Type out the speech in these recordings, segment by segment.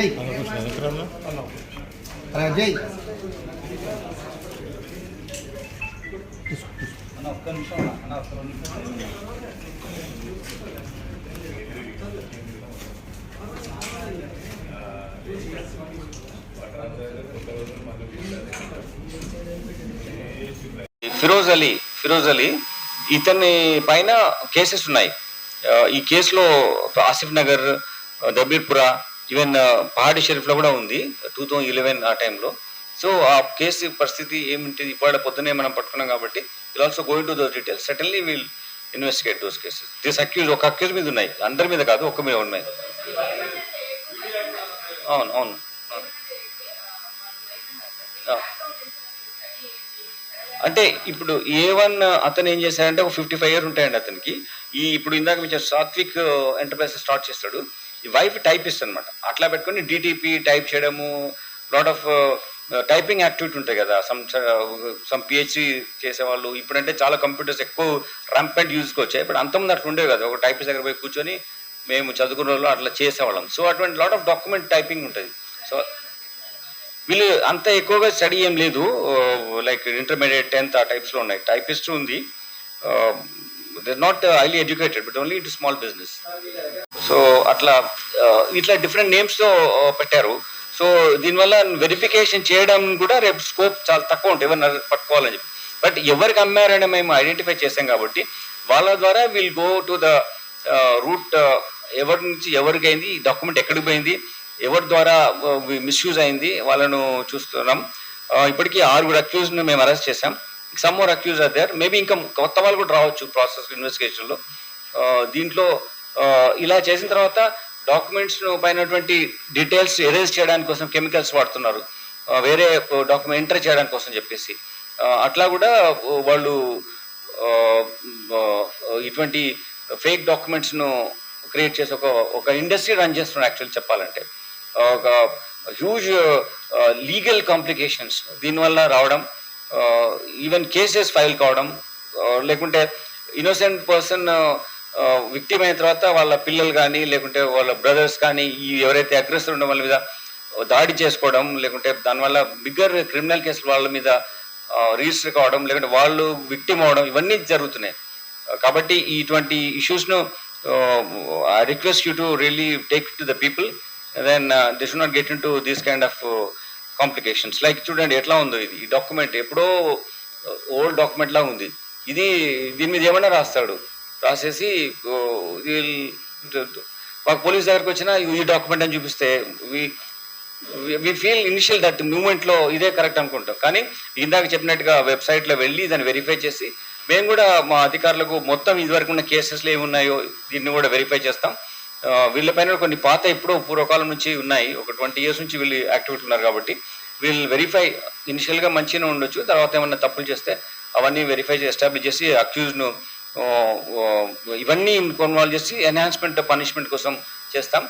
జై ఫిరోజ్ అలీ ఫిరోజ్ అలీ ఇతని పైన కేసెస్ ఉన్నాయి. ఈ కేసులో ఆసిఫ్ నగర్ దబీర్పుర ఈవెన్ uh, పహాడి షెల్ఫ్లో కూడా ఉంది. టూ థౌజండ్ ఇలెవెన్ ఆ టైంలో సో ఆ కేసు పరిస్థితి ఏమిటి ఇవాళ పొద్దునే మనం పట్టుకున్నాం కాబట్టి will also going to those details suddenly will investigate those cases this accused ఒక అక్యూజ్ మీద ఉన్నాయి. అందరి మీద కాదు ఒక్క మీద ఉన్నాయి. అవును అవును. అంటే ఇప్పుడు ఏ వన్ అతను ఏం చేశాడంటే ఒక ఫిఫ్టీ ఫైవ్ ఇయర్ ఉంటాయండి అతనికి. ఈ ఇప్పుడు ఇందాక మీరు సాత్విక్ uh, ఎంటర్ప్రైజెస్ స్టార్ట్ చేస్తాడు. వైఫ్ టైపిస్ట్ అనమాట అట్లా పెట్టుకొని డిటిపి టైప్ చేయడము లాట్ ఆఫ్ టైపింగ్ యాక్టివిటీ ఉంటాయి కదా. సమ్ సమ్ పిహెచ్డి చేసేవాళ్ళు. ఇప్పుడంటే చాలా కంప్యూటర్స్ ఎక్కువ రంపెంట్ యూజ్కి వచ్చాయి. ఇప్పుడు అంతమంది అట్లా ఉండేవి కదా. ఒక టైపిస్ట్ దగ్గర పోయి కూర్చొని మేము చదువుకున్న వాళ్ళు అట్లా చేసేవాళ్ళం. సో అటువంటి లాట్ ఆఫ్ డాక్యుమెంట్ టైపింగ్ ఉంటుంది సో వీళ్ళు అంత ఎక్కువగా స్టడీ ఏం లేదు. లైక్ ఇంటర్మీడియట్ టెన్త్ ఆ టైప్స్లో ఉన్నాయి. టైపిస్ట్ ఉంది. Uh, they not highly educated but only ఇటు స్మాల్ బిజినెస్ సో అట్లా uh, ఇట్లా డిఫరెంట్ నేమ్స్తో uh, పెట్టారు. సో దీనివల్ల వెరిఫికేషన్ చేయడం కూడా రేపు స్కోప్ చాలా తక్కువ ఉంటుంది. ఎవరిని పట్టుకోవాలని చెప్పి. బట్ ఎవరికి అమ్మారని మేము ఐడెంటిఫై చేసాం కాబట్టి వాళ్ళ ద్వారా will go to the root ఎవరి నుంచి ఎవరికి అయింది డాక్యుమెంట్ ఎక్కడికి పోయింది ఎవరి ద్వారా uh, మిస్యూజ్ అయింది వాళ్ళను చూస్తున్నాం. ఇప్పటికీ ఆరుగురు అక్యూజ్ను మేము అరెస్ట్ చేసాం some more accused are there maybe ఇంకా కొత్త వాళ్ళు కూడా రావచ్చు ప్రాసెస్ ఇన్వెస్టిగేషన్లో దీంట్లో ఇలా చేసిన తర్వాత డాక్యుమెంట్స్ పైనటువంటి డీటెయిల్స్ ఎరేజ్ చేయడానికి కోసం కెమికల్స్ వాడుతున్నారు. వేరే డాక్యుమెంట్ ఎంటర్ చేయడానికి కోసం చెప్పేసి. అట్లా కూడా వాళ్ళు ఇటువంటి ఫేక్ డాక్యుమెంట్స్ను క్రియేట్ చేసి ఒక ఒక ఇండస్ట్రీ రన్ చేస్తున్నారు యాక్చువల్ చెప్పాలంటే. ఒక హ్యూజ్ లీగల్ కాంప్లికేషన్స్ దీనివల్ల రావడం ఈవెన్ కేసెస్ ఫైల్ కావడం uh, లేకుంటే ఇన్నోసెంట్ పర్సన్ విక్టిమ్ అయిన తర్వాత వాళ్ళ పిల్లలు కానీ లేకుంటే వాళ్ళ బ్రదర్స్ కానీ ఈ ఎవరైతే అగ్రెసర్ ఉండడం వాళ్ళ మీద uh, దాడి చేసుకోవడం లేకుంటే దానివల్ల బిగ్గర్ క్రిమినల్ కేసులు వాళ్ళ మీద uh, రిజిస్టర్ కావడం లేకుంటే వాళ్ళు విక్టిమ్ అవడం ఇవన్నీ జరుగుతున్నాయి. కాబట్టి ఇటువంటి ఇష్యూస్ను I request you to really take to the people then this not get in to this kind of complications like చూడండి ఎట్లా ఉందో ఇది? ఈ డాక్యుమెంట్ ఎప్పుడో uh, ఓల్డ్ డాక్యుమెంట్ లా ఉంది. ఇది దీని మీద ఏమైనా రాస్తాడు? రాసేసి మాకు పోలీస్ దగ్గరకు వచ్చినా ఈ డాక్యుమెంట్ అని చూపిస్తే వి ఫీల్ ఇనిషియల్ దట్ మూమెంట్లో ఇదే కరెక్ట్ అనుకుంటాం. కానీ ఇందాక చెప్పినట్టుగా వెబ్సైట్లో వెళ్ళి దాన్ని వెరిఫై చేసి మేము కూడా మా అధికారులకు మొత్తం ఇదివరకు ఉన్న కేసెస్లో ఏమున్నాయో దీన్ని కూడా వెరిఫై చేస్తాం. వీళ్ళ వీళ్ళపైన కొన్ని పాత ఎప్పుడో పూర్వకాలం నుంచి ఉన్నాయి. ఒక ట్వంటీ ఇయర్స్ నుంచి వీళ్ళు యాక్టివిటీ ఉన్నారు కాబట్టి వీళ్ళు వెరిఫై ఇనిషియల్గా మంచిగానే ఉండొచ్చు. తర్వాత ఏమన్నా తప్పులు చేస్తే అవన్నీ వెరిఫై చేసి ఎస్టాబ్లిష్ చేసి అక్యూజ్ను ఇవన్నీ ఇన్వాల్వ్ చేసి ఎన్హాన్స్మెంట్ పనిష్మెంట్ కోసం చేస్తాం.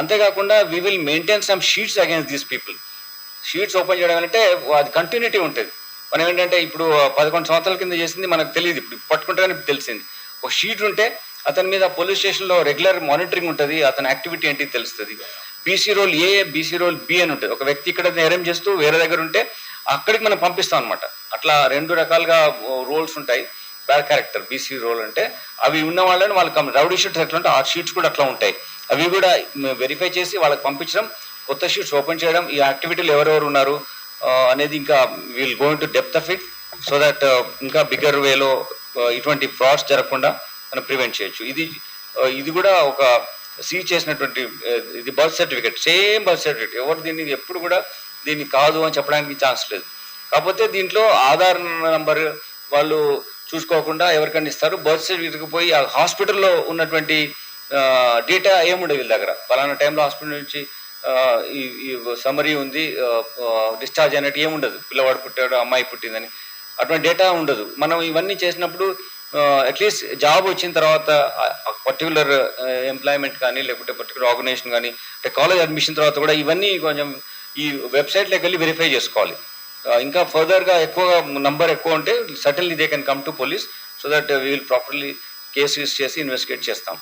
అంతేకాకుండా we will maintain some sheets against these people sheets open చేయడం అంటే అది కంటిన్యూటీ ఉంటుంది. మనం ఏంటంటే ఇప్పుడు పదకొండు సంవత్సరాల కింద చేసింది మనకు తెలియదు. ఇప్పుడు పట్టుకుంటే తెలిసింది. ఒక షీట్ ఉంటే అతని మీద పోలీస్ స్టేషన్లో రెగ్యులర్ మానిటరింగ్ ఉంటుంది. అతని యాక్టివిటీ ఏంటి తెలుస్తుంది. BC role A BC role B అని ఉంటుంది. ఒక వ్యక్తి ఇక్కడ అరేంజ్ చేస్తూ వేరే దగ్గర ఉంటే అక్కడికి మనం పంపిస్తాం అనమాట అట్లా రెండు రకాలుగా రోల్స్ ఉంటాయి. బ్యాడ్ క్యారెక్టర్ బీసీ రోల్ అంటే అవి ఉన్న వాళ్ళని వాళ్ళకి రౌడీ షీట్స్ ఎట్లా ఉంటే ఆ షీట్స్ కూడా అట్లా ఉంటాయి. అవి కూడా వెరిఫై చేసి వాళ్ళకి పంపించడం కొత్త షీట్స్ ఓపెన్ చేయడం ఈ యాక్టివిటీలు ఎవరెవరు ఉన్నారు అనేది ఇంకా will going to depth of it so that ఇంకా బిగ్గర్ వేలో ఇటువంటి ఫ్రాడ్స్ జరగకుండా మనం ప్రివెంట్ చేయొచ్చు. ఇది ఇది కూడా ఒక సీజ్ చేసినటువంటి ఇది birth certificate same birth certificate. ఎవరు దీన్ని ఎప్పుడు కూడా దీన్ని కాదు అని చెప్పడానికి ఛాన్స్ లేదు. కాకపోతే దీంట్లో ఆధార్ నంబర్ వాళ్ళు చూసుకోకుండా ఎవరికైనా ఇస్తారు. బర్త్ సర్టిఫికేట్కి పోయి ఆ హాస్పిటల్లో ఉన్నటువంటి డేటా ఏముండదు వీళ్ళ దగ్గర. ఫలానా టైంలో హాస్పిటల్ నుంచి ఈ ఈ సమరీ ఉంది డిశ్చార్జ్ అయినట్టు ఏముండదు. పిల్లవాడు పుట్టాడు అమ్మాయి పుట్టిందని. అటువంటి డేటా ఉండదు. మనం ఇవన్నీ చేసినప్పుడు అట్లీస్ట్ జాబ్ వచ్చిన తర్వాత పర్టికులర్ ఎంప్లాయ్మెంట్ కానీ లేకపోతే పర్టికులర్ ఆర్గనైజేషన్ కానీ అంటే కాలేజ్ అడ్మిషన్ తర్వాత కూడా ఇవన్నీ కొంచెం ఈ వెబ్సైట్లోకి వెళ్ళి వెరిఫై చేసుకోవాలి. ఇంకా ఫర్దర్గా ఎక్కువ నంబర్ ఎక్కువ ఉంటే suddenly they can come to police so that we will properly case చేసి ఇన్వెస్టిగేట్ చేస్తాం.